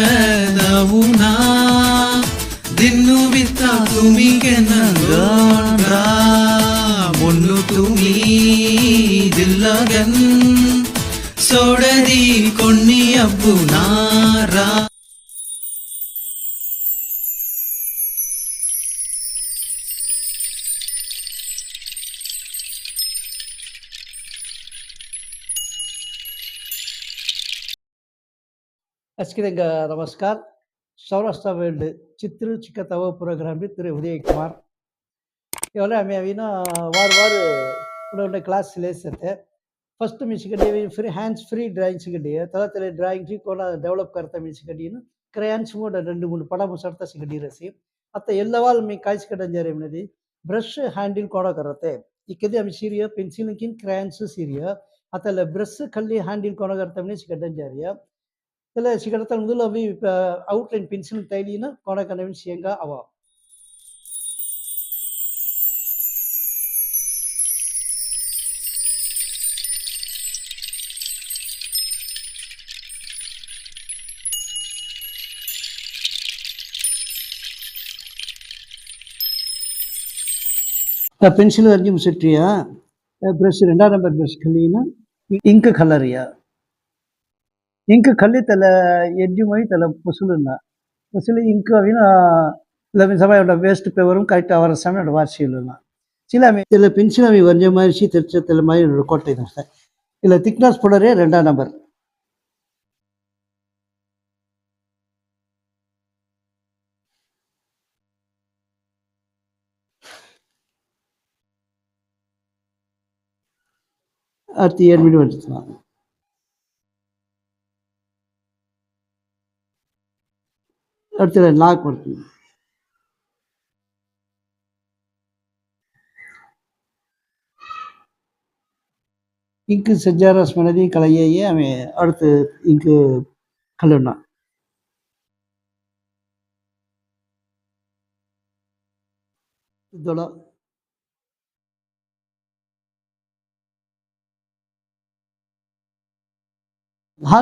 ನುಜದವುನಾ ದಿನ್ನು ಬಿತ್ತ ತುಮಿಗೆ ನಂದ್ರ ಮುನ್ನು ತುಮಿ ದಿಲ್ಲಗನ್ ಸೋಡದಿ ಕೊಣ್ಣಿ ಅಬ್ಬು ಅಸ್ಕಿದಂಗ ನಮಸ್ಕಾರ ಸೌರಾಷ್ಟ್ರ ವರ್ಲ್ಡ್ ಚಿತ್ರ ಚಿಕ್ಕ ತವ ಪ್ರೋಗ್ರಾಮ್ ತಿರು ಉದಯಕುಮಾರ್ ಇವೆಲ್ಲ ಆಮೆ ಅವಿನ ವಾರ ವಾರ ಉಂಡೆ ಕ್ಲಾಸ್ ಲೇಸತ್ತೆ ಫಸ್ಟ್ ಮಿಸ್ಕಂಡಿ ಫ್ರೀ ಹ್ಯಾಂಡ್ಸ್ ಫ್ರೀ ಡ್ರಾಯಿಂಗ್ಸ್ ಗಡಿ ತಲೆ ತಲೆ ಡ್ರಾಯಿಂಗ್ ಕೋಣ ಡೆವಲಪ್ ಕರ್ತ ಮಿಸ್ಕಂಡಿನ ಕ್ರಯಾನ್ಸ್ ಮೂಡ ರೆಂಡು ಮೂಡು ಪಡಮ ಸಡ್ತ ಸಿಗಡಿ ರಸಿ ಅತ್ತ ಎಲ್ಲವಾಲ್ ಮೀ ಕಾಯಿಸ್ಕೊಂಡಂಜಾರೆ ಏನಿದೆ ಬ್ರಷ್ ಹ್ಯಾಂಡಿಲ್ ಕೊಡ ಕರತ್ತೆ ಇಕ್ಕದೆ ಅಮಿ ಸೀರಿಯ ಪೆನ್ಸಿಲ್ಕಿನ್ ಕ್ರಯಾನ್ಸ್ ಸೀರಿಯ ಅತ್ತಲ್ಲ ಬ್ರಷ್ ಕಲ್ಲಿ ಹ್ಯಾಂಡಿಲ್ ಕೊಣ ಕರ್ತಮನೆ ಸಿಗಡ್ಡಂಜಾರಿಯ இல்லை ఇలా సిగడతల ముందులో అవి అవుట్లైన్ పెన్సిల్ తైలిన కోడ కన్వీన్సియంగా అవ பென்சில் வரைஞ்சி முடிச்சிட்டியா ப்ரெஷ் ரெண்டாம் நம்பர் ப்ரெஷ் கல்லினா இங்கு கலரியா இங்கு ಕಲ್ಲಿತ್ತಲ್ಲ தலை ಮೈ ತಲ ಪುಸುಲನ್ನ ಪುಸುಲು ಇಂಕ್ ಅವಿನ ಲಮಿ ಸಮಯ ಉಂಟ என்னோட வேஸ்ட் ಕರೆಕ್ಟ್ கரெக்டாக ಸಮಯ ಉಂಟು ವಾರ್ಷಿ ಇಲ್ಲ சில இதில் பென்சிலாமி வரைஞ்ச கொஞ்சம் மாதிரி திருச்சத்தில் மாதிரி என்னோட கோட்டை தான் சார். இதில் திக்னாஸ் போடரே ரெண்டாம் நம்பர் அடுத்து ஏழு மணி வந்துச்சுன்னா இடத்துல லாக் கொடுத்தணும் ఇంకు సజ్జారా స్మరణి కలయ్యాయి ఆమె అడుతు ఇంకు కళ్ళున్నా ఇద్దడ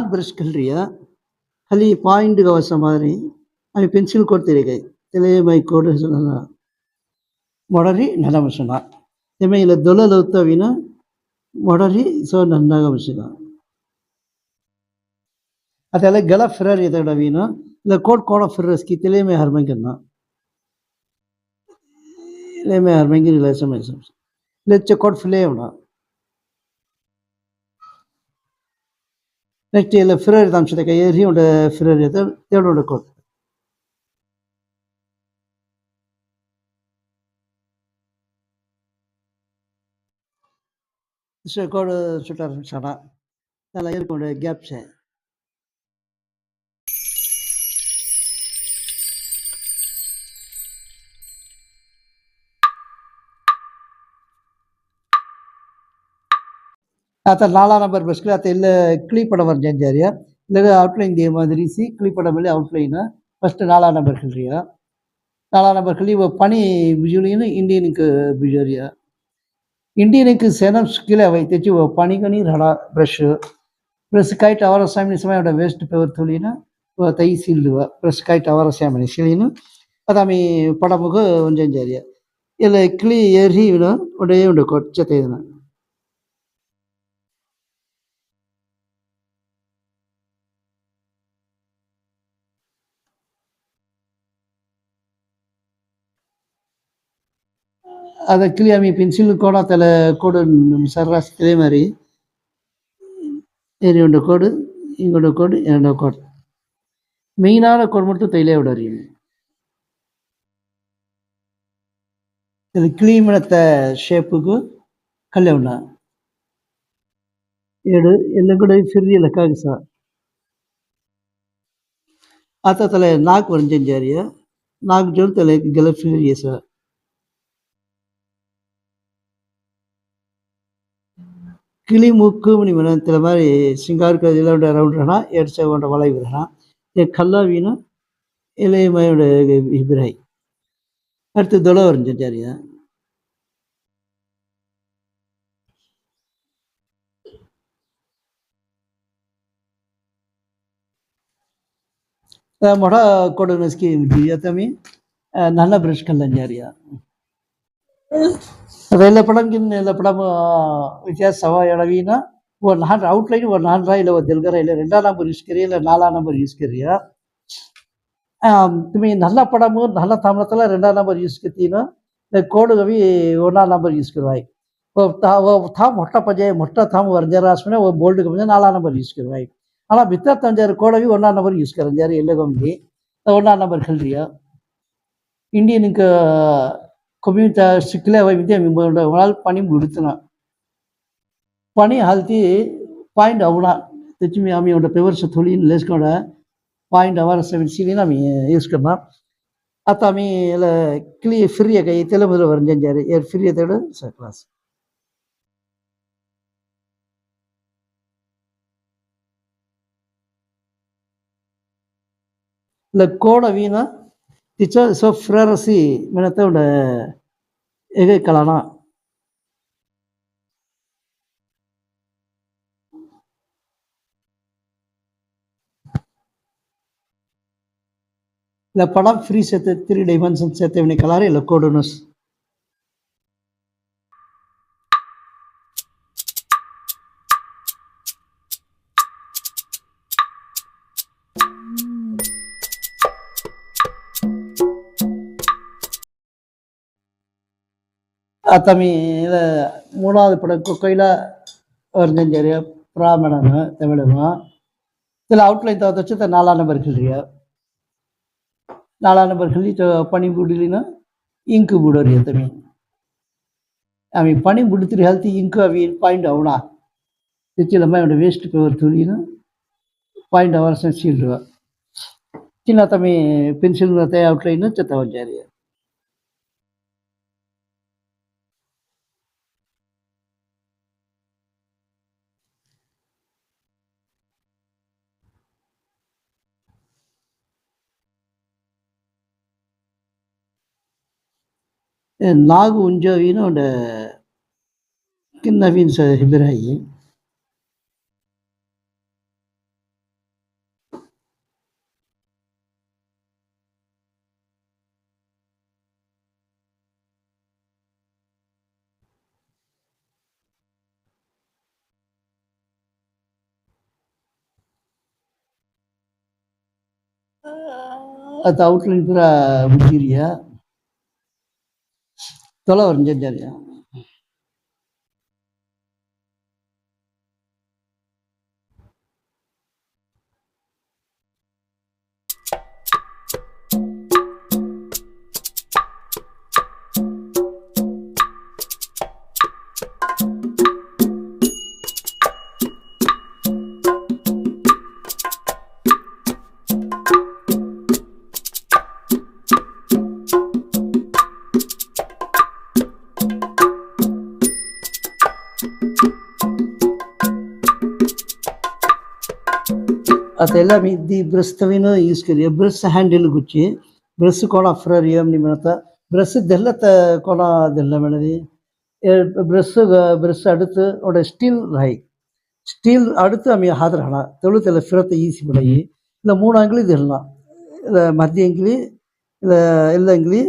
பிரஷ் கல்றியா ஹலி பாயிண்ட் கவசம் மாதிரி আমি পেন্সিল করতে রেখে তেলে বাই কোড ಮೊಡರಿ ನಡಮಸನ ತೆಮೆ ಇಲ್ಲ ದೊಲಲೌತವಿನ ಮೊಡರಿ ಸೊ ನನ್ನಗಮಸನ ಅದೆಲ್ಲ ಗಲ ಫಿರರ್ ಎದಡವಿನ ಇಲ್ಲ ಕೋಡ್ ಕೋಡ ಫಿರಸ್ಕಿ ತೆಲೆ May ಹರ್ಮಂಗನ್ನ le me armengi le sama sama le chekot file una next ile firer dam chete ka yeri unde firer yete tedo கோடு சுட்ட ஆரம்பிச்சானா நல்லா இருக்க கேப்ஸு ಅತ ನಾಲಾ ನಂಬರ್ ಬಸ್ಗೆ ಆತ ಇಲ್ಲ ಕ್ಲೀ ಪಡ ಬರ್ ಜಂಜಾರಿಯ ಇಲ್ಲ ಔಟ್ಲೈನ್ ದೇ ಮಾದರಿಸಿ ಕ್ಲೀ ಪಡ ಮೇಲೆ ಔಟ್ಲೈನ್ ಫಸ್ಟ್ ನಾಲಾ ನಂಬರ್ ಹೇಳ್ರಿಯ ನಾಲಾ ನಂಬರ್ ಕಲಿ ಪನಿ ಬಿಜುಲಿನ ಇಂಡಿಯನ್ಗೆ ಬಿಜೋರಿಯ इंडियनेक सेनप्स केल्या वय त्याची पाणी कणी राडा ब्रश ब्रश काय टावर असा म्हणे समय एवढा वेस्ट पेवर थोडी ना तई सील ब्रश काय टावर असा म्हणे शिळीनं आता आम्ही पडामुख ಒಂಜೆ ಜಾರಿಯ ಇಲ್ಲ ಕಿಳಿ ಏರಿ ಉಂಡೆ ಉಂಡೆ ಕೊಚ್ಚ ತೆಗೆದ அதை கிளி ஆமி பென்சில் தலை கோடு சர்ராஸ் இதே மாதிரி. என்னோட கோடு இங்கோட கோடு என்னோட கோடு மெயினான கோடு மட்டும் தையிலே தையிலேயோட அறியும் இது கிளீமனத்த ஷேப்புக்கு கல்யாண ஏடு எல்லாம் கூட లెక్కాక సార్ சார் తల నాకు వరంజన్ జారియా నాకు జోడు தலை గెల ఫిర్రి சார் கிளி மூக்கு நிமிடத்தில் மாதிரி சிங்காருக்கு இலவுண்ட ரவுண்டனா எரிச்ச கொண்ட வளை விரகனா கல்லாவினா இளையமையோட இபிரை அடுத்து தொலை வரைஞ்சோம் சரியா ಮೊಡ ಕೊಡೋಣ ಸ್ಕೀಮ್ ಇದೆಯಾ நல்ல பிரஷ் ಬ್ರಷ್ ರೇಲಪಡಂಗಿನ ಪಡಮ ವ್ಯತ್ಯಾಸ ಎಡವಿನ ஒரு நான் அவுட்லைன் ஒரு நான்ரா இல்லை ஒரு தெல்கரா இல்லை ரெண்டாம் நம்பர் யூஸ் கரியா இல்லை நாலாம் நம்பர் யூஸ் கரியா துமி நல்ல படமும் நல்ல தமிழத்தில் ரெண்டாம் நம்பர் யூஸ் கத்தினா கோடு கவி ஒன்றாம் நம்பர் யூஸ் கருவாய் தா மொட்டை பஞ்சாய மொட்டை தாம் வரைஞ்சார் ஆஸ்மினா ஒரு போல்டு கம்பி நாலாம் நம்பர் யூஸ் கருவாய் ஆனால் மித்தா தஞ்சாறு கோடவி ஒன்றாம் நம்பர் யூஸ் கரைஞ்சார் இல்லை கம்பி ஒன்றாம் நம்பர் கல்றியா இந்தியனுக்கு ಕಮ್ಯುನಿಟಾಸ್ಟಿಕ್ಲೇ ವಿದ್ಯೆ ಒಳಾಲ್ ಪಣಿ ಬಿಡುತ್ತಿನ ಪಣಿ ಹಲ್ತಿ ಪಾಯಿಂಟ್ ಅವನ ತೆಚ್ಚಿಮಿ ಆಮಿ ಅವನ ಪೆವರ್ಸ ಥೋಳಿ ಲೇಸ್ಕೊಂಡ ಪಾಯಿಂಟ್ ಅವರ ಸೆವೆನ್ ಸೀಲಿನ ಆಮಿ ಯೂಸ್ಕೊಂಡ ಅತ್ತ ಆಮಿ ಎಲ್ಲ ಕ್ಲಿ ಫ್ರೀಯ ಕೈ ತೆಲೆ ಮೊದಲು ವರಂಜಾರಿ ಏರ್ ಫ್ರೀಯ ತೇಡ ಸರ್ ಕ್ಲಾಸ್ இல்லை கோண வீணா ticha so frarasi menata unda ege kalana? இந்த படம் ஃப்ரீ சேர்த்து த்ரீ டைமென்ஷன் சேர்த்து வினை கலாரி இல்லை கோடுனஸ் தமிழில் மூணாவது படம் கொக்கையில் வரைஞ்சும் சரி பிராமணனு தமிழுமா இதில் அவுட்லைன் தவிர வச்சு நாலாம் நம்பர் கிள்றியா நாலாம் நம்பர் கிள்ளி பனி புடிலினா ಇಂಕು ಬಿಡೋರಿ ಅಂತಮಿ ಆಮಿ ಪಣಿ ಬಿಡ್ತೀರಿ ಹಲ್ತಿ ಇಂಕು ಅವಿ ಪಾಯಿಂಟ್ ಅವಣ ಹೆಚ್ಚಿಲ್ಲ ಮೈ ವೇಸ್ಟ್ ಪೇವರ್ ತುಳಿನ ಪಾಯಿಂಟ್ ಅವರ್ಸ್ ಸೀಲ್ಡುವ ಚಿನ್ನ ತಮ್ಮಿ ಪೆನ್ಸಿಲ್ ಔಟ್ಲೈನ್ ಚತ್ತ ಹೊಂಜಾರಿಯ lag unjo wino da kinna fin sa hibirai ಅತ್ ಔಟ್ಲೈನ್ ಪೂರ ಮುಗಿರಿಯಾ தொலை வரைஞ்சது ஜாலியாக ಅದೆಲ್ಲ ಇದ್ದಿ ಬ್ರಸ್ತವಿನೂ ಯೂಸ್ ಕರಿ ಬ್ರಸ್ ಹ್ಯಾಂಡಲ್ ಗುಚ್ಚಿ ಬ್ರಸ್ ಕೋಣ ಅಫ್ರರ್ ಏಮ್ ನಿಮ್ಮ ಹತ್ತ ಬ್ರಸ್ದೆಲ್ಲ ತ ಕೋಣ ಅದೆಲ್ಲ ಮೇಡದಿ ಬ್ರಸ್ ಬ್ರಸ್ ಅಡುತ್ತು ನೋಡ ಸ್ಟೀಲ್ ರಾಯಿ ಸ್ಟೀಲ್ ಅಡುತ್ತು ಆಮೇಲೆ ಹಾದ್ರ ಹಣ ತೆಳುತ್ತೆಲ್ಲ ಫಿರತ್ತೆ ಈಸಿ ಬಿಡಗಿ ಇಲ್ಲ ಮೂಣ ಅಂಗಲಿ ಇದೆಲ್ಲ ಇಲ್ಲ ಮಧ್ಯ ಅಂಗಲಿ ಇಲ್ಲ ಎಲ್ಲ ಅಂಗಲಿ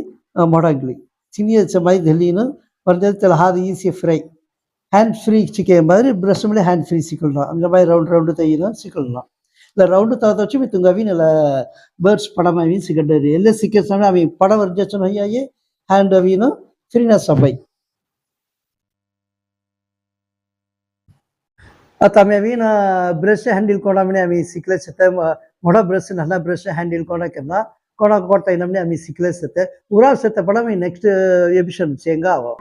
ಮೊಡ ಅಂಗಲಿ ಚಿನ್ನಿಯ ಚಮೈ ದೆಲ್ಲಿನ ಬರ್ದೆಲ್ಲ ಹಾದು ಈಸಿ ಫ್ರೈ ஹேண்ட் ஃப்ரீ சிக்கே மாதிரி ப்ரெஷ் மேலே ஹேண்ட் ஃப்ரீ சிக்கலாம் அந்த மாதிரி ரவுண்ட் ரவுண்டு தையெல்லாம் சிக்கலாம் ಇಲ್ಲ ರೌಂಡ್ ತಗೊತೊಚ್ಚಿ ಮಿತ್ತುಂಗ ಅವಿನೆಲ ಬರ್ಡ್ಸ್ ಪಡಮ ಅವಿನ್ ಸಿಗಡ್ಡರಿ ಎಲ್ಲ ಸಿಕ್ಕೇಸನ ಅವಿ ಪಡ ವರ್ಜಚನ ಅಯ್ಯಾಯೆ ಹ್ಯಾಂಡ್ ಅವಿನು ಫ್ರೀನ ಸಬೈ ಅತ್ತಮೆ ಅವಿನ ಬ್ರಷ್ ಹ್ಯಾಂಡಿಲ್ ಕೊಡಮನೆ ಅವಿ ಸಿಕ್ಲೆ ಸತೆ ಮೊಡ ಬ್ರಷ್ ನಲ್ಲ ಬ್ರಷ್ ಹ್ಯಾಂಡಿಲ್ ಕೊಡಕನ್ನ ಕೊಡಕ ಕೊಡ್ತಾ ನಮ್ಮನೆ ಅವಿ ಸಿಕ್ಲೆ ಸತೆ ಉರಾ ಸತೆ ಪಡಮ ನೆಕ್ಸ್ಟ್ ಎಬಿಷನ್ ಸೇಂಗಾ ಅವ